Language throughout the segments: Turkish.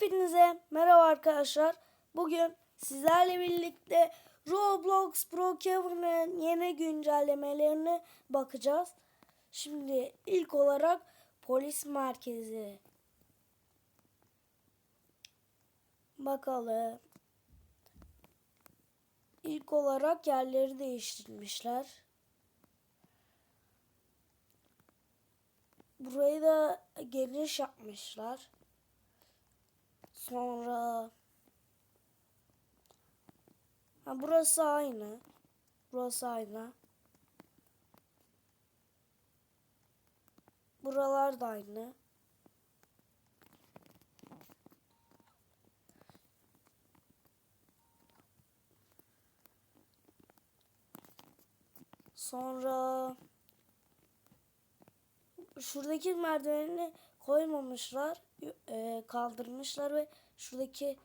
Hepinize merhaba arkadaşlar. Bugün sizlerle birlikte Roblox Brookhaven'ın yeni güncellemelerine bakacağız. Şimdi ilk olarak polis merkezi. Bakalım. İlk olarak yerleri değiştirmişler. Burayı da geniş yapmışlar. Sonra ha burası aynı. Burası aynı. Buralar da aynı. Sonra şuradaki merdiveni koymamışlar, e, kaldırmışlar ve şuradaki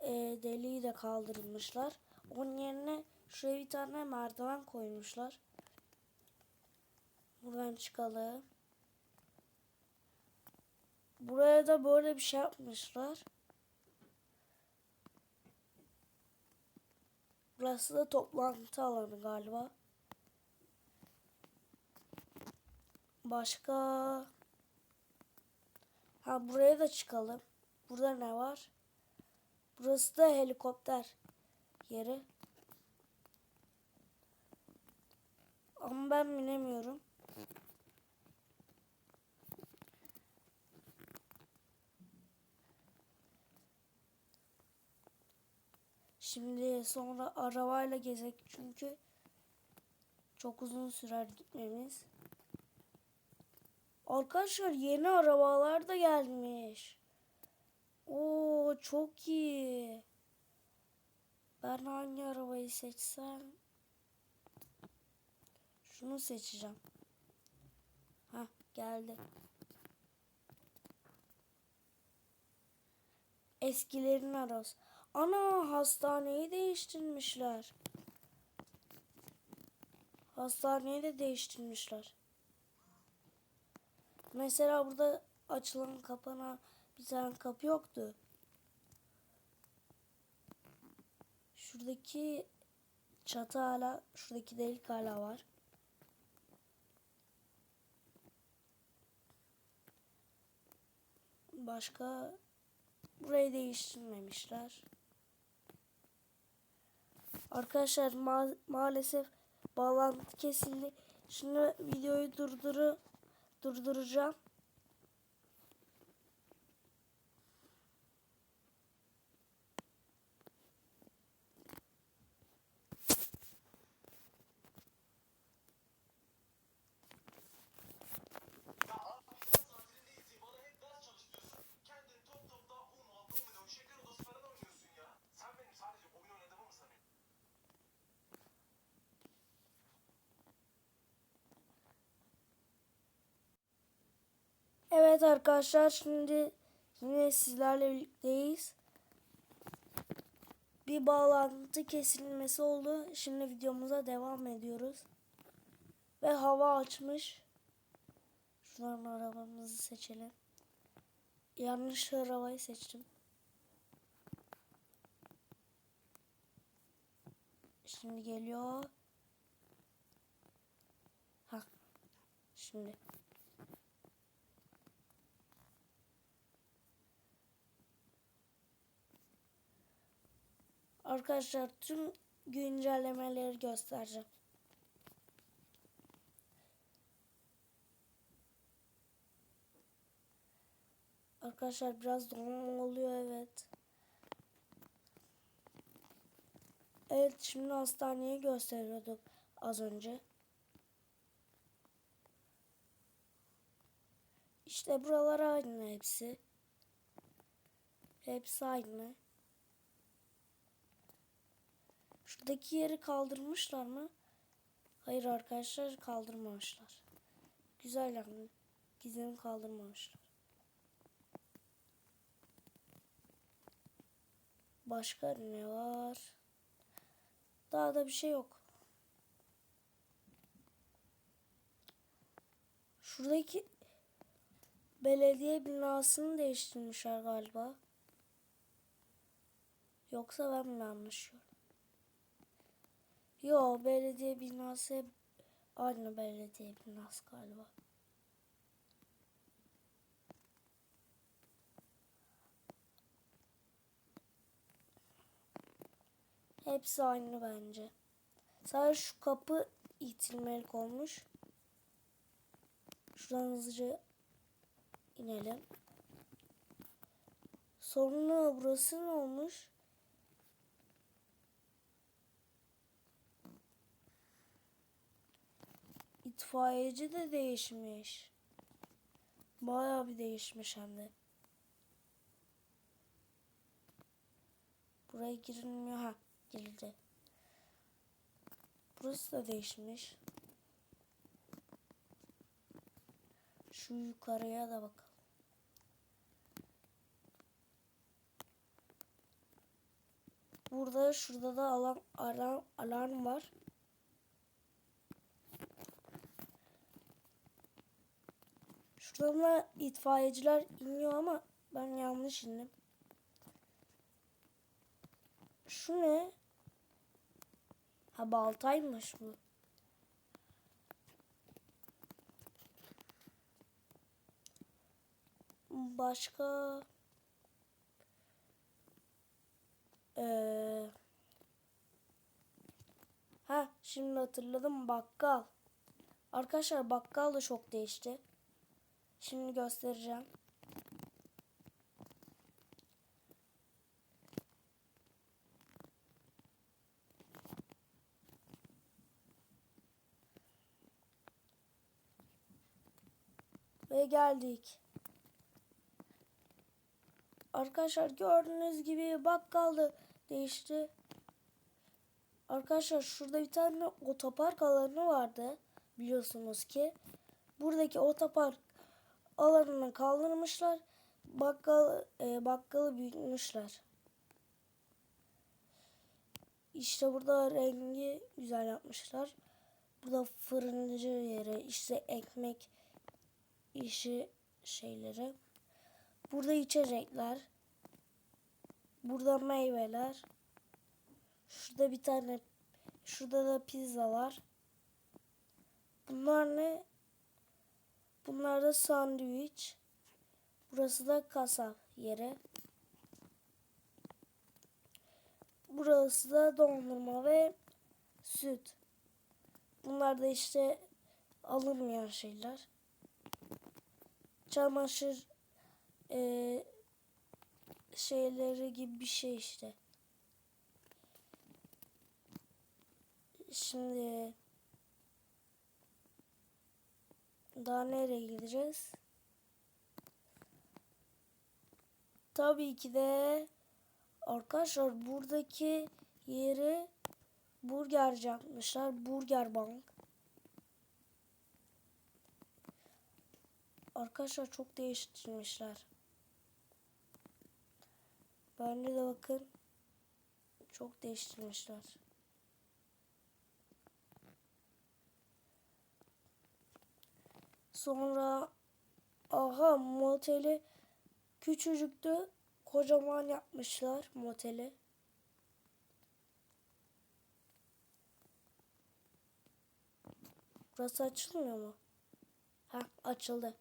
e, deliği de kaldırmışlar. Onun yerine şuraya bir tane merdiven koymuşlar. Buradan çıkalım. Buraya da böyle bir şey yapmışlar. Burası da toplantı alanı galiba. Başka Ha buraya da çıkalım. Burada ne var? Burası da helikopter yeri. Ama ben binemiyorum. Şimdi sonra arabayla gezek çünkü çok uzun sürer gitmemiz. Arkadaşlar yeni arabalar da gelmiş. Oo çok iyi. Ben hangi arabayı seçsem? Şunu seçeceğim. Ha geldi. Eskilerin arası. Ana hastaneyi değiştirmişler. Hastaneyi de değiştirmişler. Mesela burada açılan kapana bir tane kapı yoktu. Şuradaki çatı hala, şuradaki delik hala var. Başka burayı değiştirmemişler. Arkadaşlar ma maalesef bağlantı kesildi. Şimdi videoyu durduru durduracağım. Evet arkadaşlar şimdi yine sizlerle birlikteyiz. Bir bağlantı kesilmesi oldu. Şimdi videomuza devam ediyoruz. Ve hava açmış. Şuradan arabamızı seçelim. Yanlış arabayı seçtim. Şimdi geliyor. Ha. Şimdi. Arkadaşlar tüm güncellemeleri göstereceğim. Arkadaşlar biraz donma oluyor evet. Evet şimdi hastaneyi gösteriyorduk az önce. İşte buralar aynı hepsi. Hepsi aynı. Şuradaki yeri kaldırmışlar mı? Hayır arkadaşlar kaldırmamışlar. Güzel yani. Gizemi kaldırmamışlar. Başka ne var? Daha da bir şey yok. Şuradaki belediye binasını değiştirmişler galiba. Yoksa ben mi yanlış? Yo belediye binası aynı belediye binası galiba. Hepsi aynı bence. Sadece şu kapı itilmelik olmuş. Şuradan hızlıca inelim. Sonra burası ne olmuş? İtfaiyeci de değişmiş. Bayağı bir değişmiş hem de. Buraya girilmiyor. Ha girildi. Burası da değişmiş. Şu yukarıya da bakalım. Burada şurada da alarm, alarm, alarm var. Da itfaiyeciler iniyor ama ben yanlış indim. Şu ne? Ha baltaymış bu. Başka Ee, ha şimdi hatırladım bakkal. Arkadaşlar bakkal da çok değişti. Şimdi göstereceğim. Ve geldik. Arkadaşlar gördüğünüz gibi bakkal da değişti. Arkadaşlar şurada bir tane otopark alanı vardı. Biliyorsunuz ki. Buradaki otopark alanını kaldırmışlar. Bakkal, e, bakkalı büyütmüşler. İşte burada rengi güzel yapmışlar. Burada fırıncı yeri, işte ekmek işi şeyleri. Burada içecekler. Burada meyveler. Şurada bir tane şurada da pizzalar. Bunlar ne? Bunlar da sandviç. Burası da kasa yeri. Burası da dondurma ve süt. Bunlar da işte alınmayan şeyler. Çamaşır e, şeyleri gibi bir şey işte. Şimdi daha nereye gideceğiz? Tabii ki de arkadaşlar buradaki yeri burgerci yapmışlar. Burger Bank. Arkadaşlar çok değiştirmişler. Bence de bakın. Çok değiştirmişler. Sonra aha moteli küçücüktü. Kocaman yapmışlar moteli. Burası açılmıyor mu? Ha açıldı.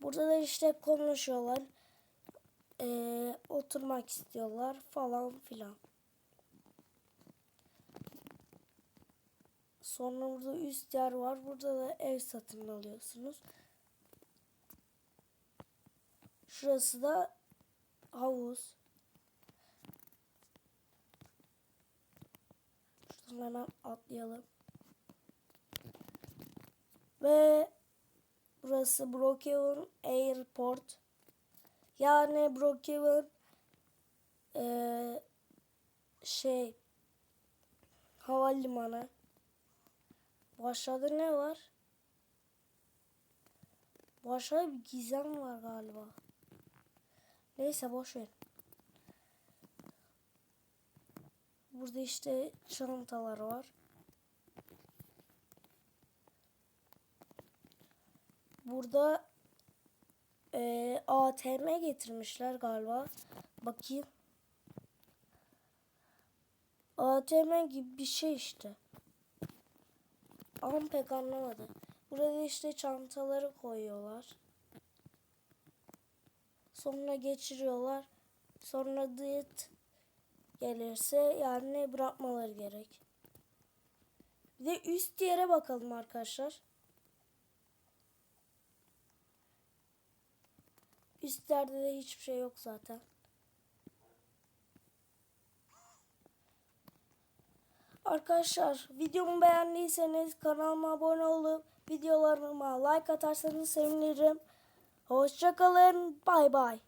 Burada da işte konuşuyorlar. Ee, oturmak istiyorlar falan filan. Sonra burada üst yer var. Burada da ev satın alıyorsunuz. Şurası da havuz. Şuradan hemen atlayalım. Ve burası Brookhaven Airport. Yani Brookhaven eee şey havalimanı. Bu aşağıda ne var? Bu aşağıda bir gizem var galiba. Neyse boş ver. Burada işte çantalar var. Burada eee ATM getirmişler galiba. Bakayım. ATM gibi bir şey işte. Ama pek anlamadım. Burada işte çantaları koyuyorlar. Sonra geçiriyorlar. Sonra diyet gelirse yani bırakmaları gerek. Bir de üst yere bakalım arkadaşlar. Üstlerde de hiçbir şey yok zaten. Arkadaşlar videomu beğendiyseniz kanalıma abone olup videolarıma like atarsanız sevinirim. Hoşçakalın. Bay bay.